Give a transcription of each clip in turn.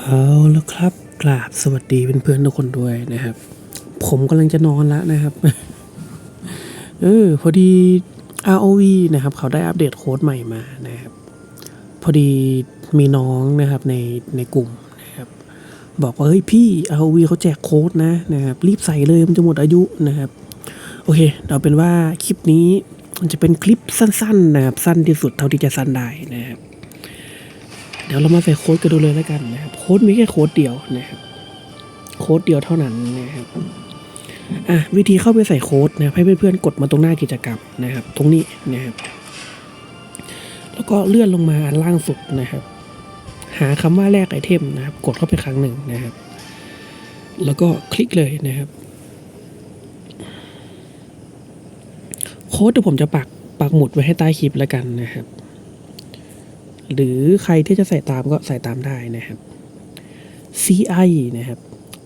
เอาแล้วครับกราบสวัสดีเพื่อนๆทุกคนด้วยนะครับ ผมกำลังจะนอนแล้วนะครับ เออพอดี ROV นะครับ เขาได้อัปเดตโค้ดใหม่มานะครับ พอดีมีน้องนะครับในในกลุ่มนะครับ บอกว่าเฮ้ยพี่ ROV เขาแจกโค้ดนะนะครับ รีบใส่เลยมันจะหมดอายุนะครับ โอเคเอาเป็นว่าคลิปนี้มันจะเป็นคลิปสั้น ๆ นะครับ สั้นที่สุดเท่าที่จะสั้นได้นะครับ เดี๋ยวเรามาใส่โค้ดกันดูเลยแล้วกันนะครับ โค้ดมีแค่โค้ดเดียวนะครับ โค้ดเดียวเท่านั้นนะครับอะวิธีเข้าไปใส่โค้ดนะครับให้เพื่อนๆกดมาตรงหน้ากิจกรรมนะครับ ตรงนี้นะครับ แล้วก็เลื่อนลงมาอันล่างสุดนะครับ หาคำว่าแลกไอเทมนะครับ กดเข้าไปครั้งหนึ่งนะครับ แล้วก็คลิกเลยนะครับ โค้ดเดี๋ยวผมจะปักปักหมุดไว้ให้ใต้คลิปแล้วกันนะครับ หรือใครที่จะใส่ตามก็ใส่ตามได้นะครับ CI นะครับ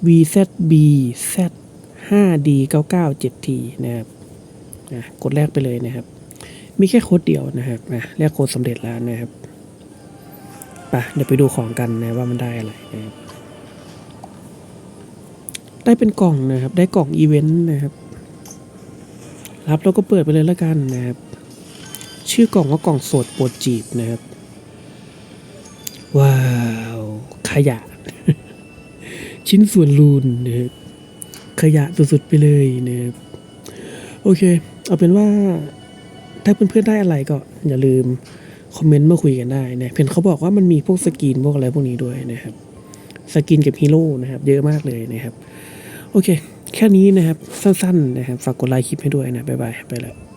VZB Z 5D 99 7T นะครับอะกดแรกไปเลยนะครับ มีแค่โค้ดเดียวนะครับอะแรกโค้ดสำเร็จแล้วนะครับไปเดี๋ยวไปดูของกันนะว่ามันได้อะไรนะครับได้เป็นกล่องนะครับ ได้กล่องอีเวนต์นะครับ รับแล้วก็เปิดไปเลยแล้วกันนะครับ ชื่อกล่องว่ากล่องโสดโปรดจีบนะครับ ว้าว ขยะ ชิ้นส่วนรูนนะครับขยะสุดๆไปเลยนะครับโอเค เอาเป็นว่า ถ้าเพื่อนๆได้อะไรก็ อย่าลืมคอมเมนต์มาคุยกันได้นะเพื่อนเขาบอกว่ามันมีพวกสกินพวกอะไรพวกนี้ด้วยนะครับ สกินกับฮีโร่นะครับ เยอะมากเลยนะครับ โอเค แค่นี้นะครับ สั้นๆนะครับ ฝากกดไลค์คลิปให้ด้วยนะ บ๊ายบาย ไปแล้ว